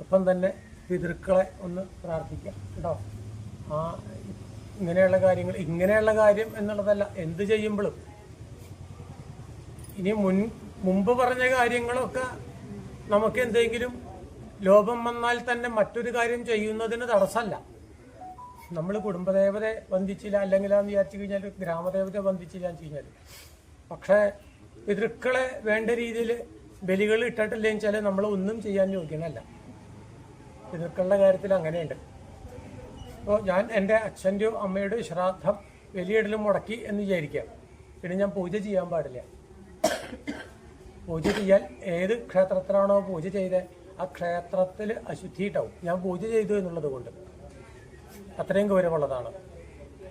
അതോടൊപ്പം തന്നെ പിതൃക്കളെ ഒന്ന് പ്രാർത്ഥിക്കാം കേട്ടോ. ആ ഇങ്ങനെയുള്ള കാര്യങ്ങൾ ഇങ്ങനെയുള്ള കാര്യം എന്നുള്ളതല്ല എന്ത് ചെയ്യുമ്പോഴും. ഇനി മുൻ മുമ്പ് പറഞ്ഞ കാര്യങ്ങളൊക്കെ നമുക്ക് എന്തെങ്കിലും ലോപം വന്നാൽ തന്നെ മറ്റൊരു കാര്യം ചെയ്യുന്നതിന് തടസ്സമല്ല. നമ്മൾ കുടുംബദേവതയെ വന്ദിച്ചില്ല അല്ലെങ്കിൽ എന്ന് വിചാരിച്ചു കഴിഞ്ഞാൽ ഗ്രാമദേവതയെ വന്ദിച്ചില്ല എന്ന് കഴിഞ്ഞാൽ. പക്ഷേ പിതൃക്കളെ വേണ്ട രീതിയിൽ ബലികൾ ഇട്ടിട്ടില്ലെങ്കിൽ നമ്മൾ ഒന്നും ചെയ്യാൻ യോഗ്യനല്ല. പിതൃക്കളുടെ കാര്യത്തിൽ അങ്ങനെയുണ്ട്. അപ്പോൾ ഞാൻ എന്റെ അച്ഛന്റെയോ അമ്മയുടെയോ ശ്രാദ്ധം വലിയിടലും മുടക്കി എന്ന് വിചാരിക്കാം പിന്നെ ഞാൻ പൂജ ചെയ്യാൻ പാടില്ല. പൂജ ചെയ്യാൻ ഏത് ക്ഷേത്രത്തിലാണോ പൂജ ചെയ്തത് ആ ക്ഷേത്രത്തിൽ അശുദ്ധി ഉണ്ടാവും ഞാൻ പൂജ ചെയ്തു എന്നുള്ളത് കൊണ്ട്. അത്രയും ഗൗരവമുള്ളതാണ്.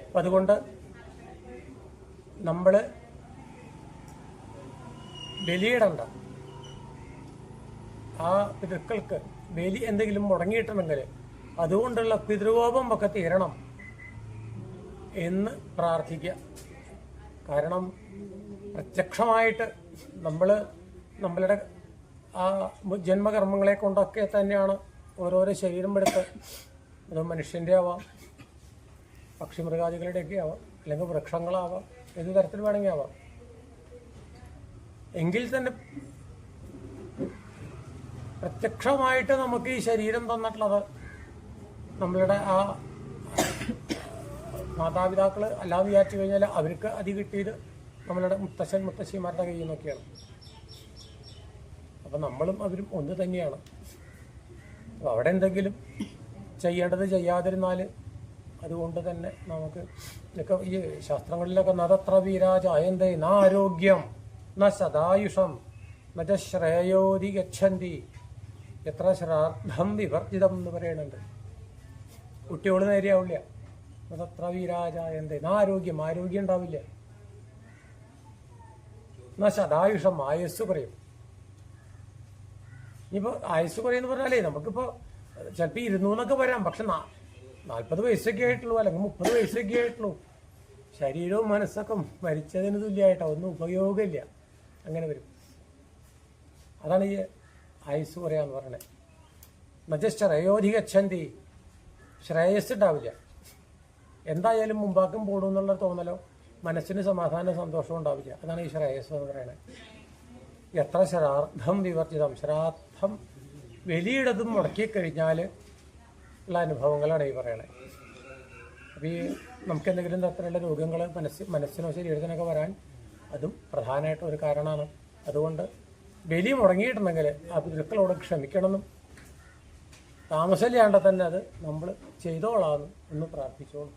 അപ്പം അതുകൊണ്ട് നമ്മൾ ബലിയിടണ്ട. ആ പിതൃക്കൾക്ക് ബലി എന്തെങ്കിലും മുടങ്ങിയിട്ടുണ്ടെങ്കിൽ അതുകൊണ്ടുള്ള പിതൃകോപം ഒക്കെ തീരണം എന്ന് പ്രാർത്ഥിക്കുക. കാരണം പ്രത്യക്ഷമായിട്ട് നമ്മൾ നമ്മളുടെ ആ ജന്മകർമ്മങ്ങളെ കൊണ്ടൊക്കെ തന്നെയാണ് ഓരോരോ ശരീരം എടുത്ത് അത് മനുഷ്യന്റെ ആവാം പക്ഷിമൃഗാദികളുടെയൊക്കെ ആവാം അല്ലെങ്കിൽ വൃക്ഷങ്ങളാവാം ഏത് തരത്തിൽ വേണമെങ്കിൽ ആവാം. എങ്കിൽ തന്നെ പ്രത്യക്ഷമായിട്ട് നമുക്ക് ഈ ശരീരം തന്നിട്ടുള്ളത് നമ്മളുടെ ആ മാതാപിതാക്കൾ അല്ലാതെ വിചാരിച്ചു കഴിഞ്ഞാൽ അവർക്ക് അത് കിട്ടിയത് നമ്മളുടെ മുത്തശ്ശൻ മുത്തശ്ശിമാരുടെ കയ്യിൽ നിന്നൊക്കെയാണ്. അപ്പം നമ്മളും അവരും ഒന്ന് തന്നെയാണ്. അപ്പോൾ അവിടെ എന്തെങ്കിലും ചെയ്യേണ്ടത് ചെയ്യാതിരുന്നാൽ അതുകൊണ്ട് തന്നെ നമുക്ക് ഇതൊക്കെ ഈ ശാസ്ത്രങ്ങളിലൊക്കെ നതത്ര വീരാജായന്തേ നാരോഗ്യം ന സദായുഷം നജ ശ്രേയോധി ഗച്ഛന്തി. എത്ര ശ്രാദ്ധം വിവർജിതം എന്ന് പറയുന്നുണ്ട് കുട്ടിയോട് നേരെയാവില്ല. അതത്ര വീരാജ എന്ത് ആരോഗ്യം? ആരോഗ്യം ഉണ്ടാവില്ല. എന്നാ ശതായുഷം ആയുസ് കുറയും ഇനിയിപ്പോൾ ആയുസ് കുറയെന്ന് പറഞ്ഞാലേ നമുക്കിപ്പോൾ ചിലപ്പോൾ ഇരുന്നൂന്നൊക്കെ വരാം പക്ഷെ നാൽപ്പത് വയസ്സൊക്കെ ആയിട്ടുള്ളൂ അല്ലെങ്കിൽ മുപ്പത് വയസ്സൊക്കെ ആയിട്ടുള്ളൂ. ശരീരവും മനസ്സൊക്കെ മരിച്ചതിന് തുല്യമായിട്ടോ ഒന്നും ഉപയോഗമില്ല. അങ്ങനെ വരും. അതാണ് ഈ ആയുസ് കുറയാന്ന് പറയണേ. മറ്റേ ശ്രേയോധി ഗച്ഛന്തി ശ്രേയസ് ഉണ്ടാവില്ല എന്തായാലും മുമ്പാക്കും പോടും എന്നുള്ള തോന്നലോ? മനസ്സിന് സമാധാന സന്തോഷവും ഉണ്ടാവില്ല. അതാണ് ഈ ശ്രേയസ് എന്ന് പറയുന്നത് എത്ര ശ്രാദ്ധം വിവർജിതം. ശ്രാദ്ധം വലിയിടതും മുടക്കി കഴിഞ്ഞാൽ ഉള്ള അനുഭവങ്ങളാണ് ഈ പറയണത് അപ്പോൾ ഈ നമുക്ക് എന്തെങ്കിലും തരത്തിലുള്ള രോഗങ്ങൾ മനസ്സ് മനസ്സിനോ ശരീരത്തിനൊക്കെ വരാൻ അതും പ്രധാനമായിട്ട് ഒരു കാരണമാണ്. അതുകൊണ്ട് ബലി മുടങ്ങിയിട്ടുണ്ടെങ്കിൽ ആ പിതൃക്കളോട് ക്ഷമിക്കണമെന്നും താമസമില്ലാണ്ട് തന്നെ അത് നമ്മൾ ചെയ്തോളാമെന്നും ഒന്ന് പ്രാർത്ഥിച്ചോളൂ.